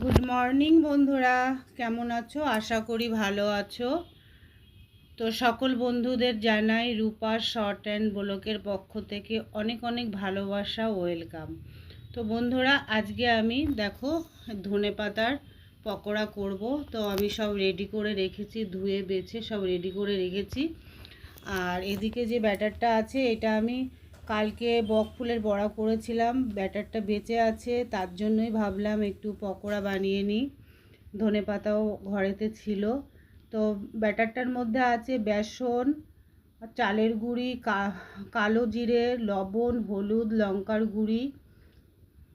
Good morning বন্ধুরা। কেমন আছো? আশা করি ভালো আছো। তো সকল বন্ধুদের জানাই রূপা শর্ট অ্যান্ড ব্লকের পক্ষ থেকে অনেক অনেক ভালোবাসা, ওয়েলকাম। তো বন্ধুরা, আজকে আমি দেখো ধনে পাতার পকোড়া করব। তো আমি সব রেডি করে রেখেছি, ধুয়ে বেছে সব রেডি করে রেখেছি। আর এদিকে যে ব্যাটারটা আছে, এটা আমি কালকে বক ফুলের বড়া করেছিলাম, ব্যাটারটা বেঁচে আছে, তার জন্যই ভাবলাম একটু পকোড়া বানিয়ে নিই। ধনে পাতাও ঘরেতে ছিল। তো ব্যাটারটার মধ্যে আছে বেসন, চালের গুঁড়ি কালো জিরে, লবণ, হলুদ, লঙ্কার গুঁড়ি।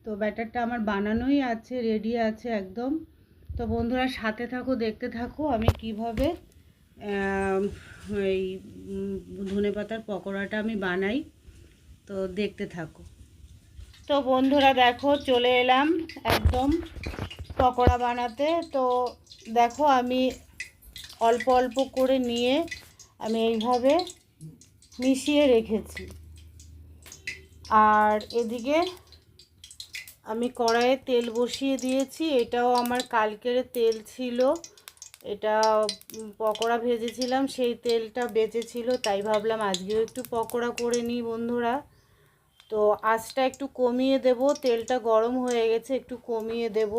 তো ব্যাটারটা আমার বানানোই আছে, রেডি আছে একদম। তো বন্ধুরা সাথে থাকো, দেখতে থাকো আমি কীভাবে এই ধনে পাতার পকোড়াটা আমি বানাই, তো দেখতে থাকো। তো বন্ধুরা দেখো, চলে এলাম একদম পকোড়া বানাতে। তো দেখো, আমি অল্প অল্প করে নিয়ে আমি এইভাবে মিশিয়ে রেখেছি। আর এদিকে আমি কড়াইয়ে তেল বসিয়ে দিয়েছি। এটাও আমার কালকের তেল ছিল। এটা পকোড়া ভেজেছিলাম, সেই তেলটা বেঁচেছিল, তাই ভাবলাম আজকেও একটু পকোড়া করে নিই বন্ধুরা। তো আঁচটা একটু কমিয়ে দেব, তেলটা গরম হয়ে গেছে, একটু কমিয়ে দেব।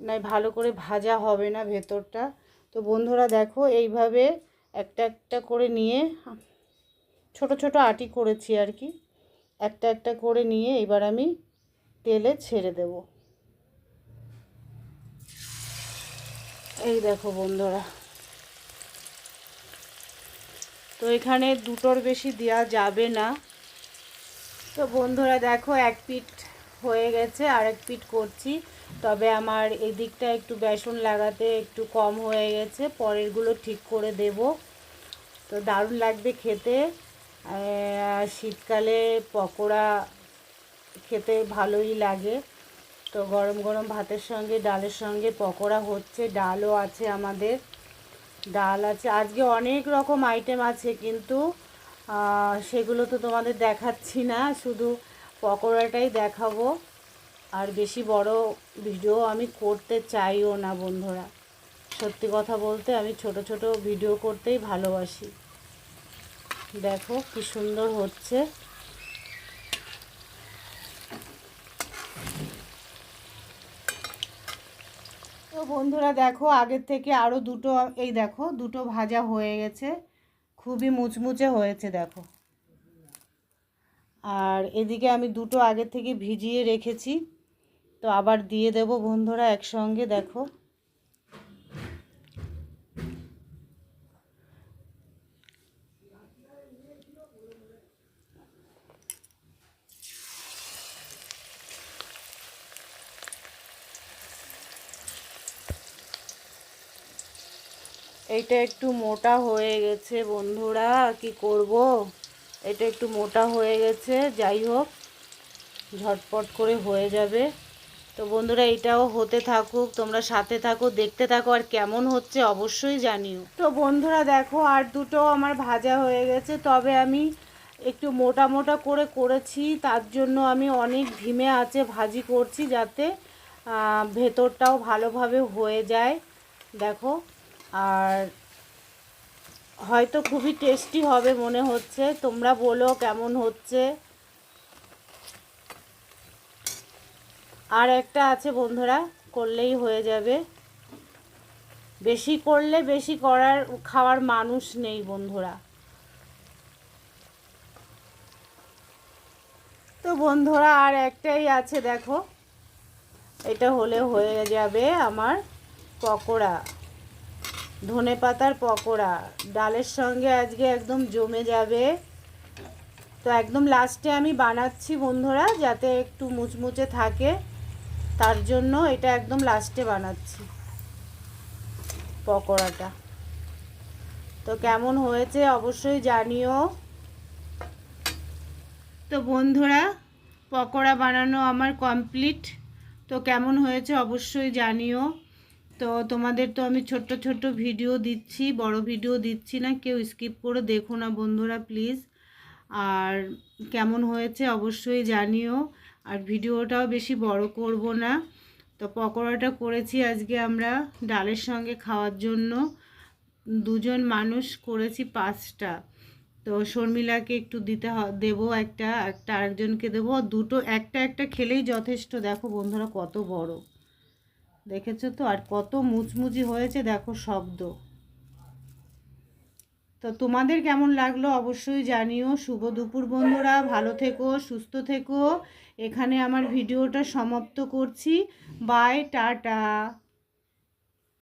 নাই, ভালো করে ভাজা হবে না ভেতরটা। তো বন্ধুরা দেখো, এইভাবে একটা একটা করে নিয়ে, ছোট ছোট আটি করেছি আর কি। একটা একটা করে নিয়ে এবার আমি তেলে ছেড়ে দেব। এই দেখো বন্ধুরা। তো এখানে দুটোর বেশি দেওয়া যাবে না। তো বন্ধুরা দেখো, এক পিট হয়ে গেছে আর এক পিট করছি। তবে আমার এদিকটা একটু বেসন লাগাতে একটু কম হয়ে গেছে, পরেরগুলো ঠিক করে দেব। তো দারুণ লাগবে খেতে। শীতকালে পকোড়া খেতে ভালোই লাগে। তো গরম গরম ভাতের সঙ্গে, ডালের সঙ্গে পকোড়া হচ্ছে, ডালও আছে আমাদের। ডাল আছে। আজকে অনেক রকম আইটেম আছে, কিন্তু সেগুলো তো তোমাদের দেখাচ্ছি না। শুধু পকোড়াটাই দেখাবো। আর বেশি বড় ভিডিও আমি করতে চাইও না, বন্ধুরা। সত্যি কথা বলতে আমি ছোট ছোট ভিডিও করতেই ভালোবাসি। দেখো কি সুন্দর হচ্ছে। তো বন্ধুরা দেখো, আগের থেকে আরও দুটো, এই দেখো, দুটো ভাজা হয়ে গেছে। খুবই মুচমুচে হয়েছে, দেখো। আর এদিকে আমি দুটো আগের থেকে ভিজিয়ে রেখেছি। তো আবার দিয়ে দেব বন্ধুরা একসঙ্গে, দেখো। এইটা একটু মোটা হয়ে গেছে বন্ধুরা, কি করব? এটা একটু মোটা হয়ে গেছে, যাই হোক, ঝটপট করে হয়ে যাবে। তো বন্ধুরা, এটাও হতে থাকুক, তোমরা সাথে থাকো, দেখতে থাকো, আর কেমন হচ্ছে অবশ্যই জানিও। তো বন্ধুরা, দেখো, আর দুটো আমার ভাজা হয়ে গেছে, তবে আমি একটু মোটা মোটা করে করেছি, তার জন্য আমি অনেক ধিমে আছে ভাজি করছি যাতে ভেতরটাও ভালোভাবে হয়ে যায়। দেখো আর হয়তো খুবই টেস্টি হবে মনে হচ্ছে। তোমরা বলো কেমন হচ্ছে। আর একটা আছে বন্ধুরা, করলেই হয়ে যাবে। বেশি করলে বেশি করার, খাওয়ার মানুষ নেই বন্ধুরা। তো বন্ধুরা, আর একটাই আছে, দেখো। এটা হলে হয়ে যাবে আমার পকোড়া। ধনে পাতার পকোড়া। ডালের সঙ্গে আজকে একদম জমে যাবে। তো একদম লাস্টে আমি বানাচ্ছি বন্ধুরা, যাতে একটু মুচমুচে থাকে। তার জন্য এটা একদম লাস্টে বানাচ্ছি পকোড়াটা। তো কেমন হয়েছে অবশ্যই জানিও। তো বন্ধুরা, পকোড়া বানানো আমার কমপ্লিট। তো কেমন হয়েছে অবশ্যই জানিও। তো তোমাদের তো আমি ছোট্ট ছোট্ট ভিডিও দিচ্ছি, বড় ভিডিও দিচ্ছি না, কেউ স্কিপ করে দেখো না বন্ধুরা প্লিজ। আর কেমন হয়েছে অবশ্যই জানিও, আর ভিডিওটাও বেশি বড় করব না। তো পকোড়াটা করেছি আজকে আমরা ডালের সঙ্গে খাওয়ার জন্য। দুজন মানুষ করেছি পাঁচটা। তো শর্মিলাকে একটু দিতে দেবো একটা একটা আরেকজনকে দেবো। দুটো, একটা একটা খেলেই যথেষ্ট। দেখো বন্ধুরা কত বড়। দেখেছ তো? আর কত মুচমুচি হয়েছে, দেখো শব্দ। তো তোমাদের কেমন লাগল অবশ্যই জানিও। শুভ দুপুর বন্ধুরা, ভালো থেকো, সুস্থ থেকো। এখানে আমার ভিডিওটা সমাপ্ত করছি। Bye, tata.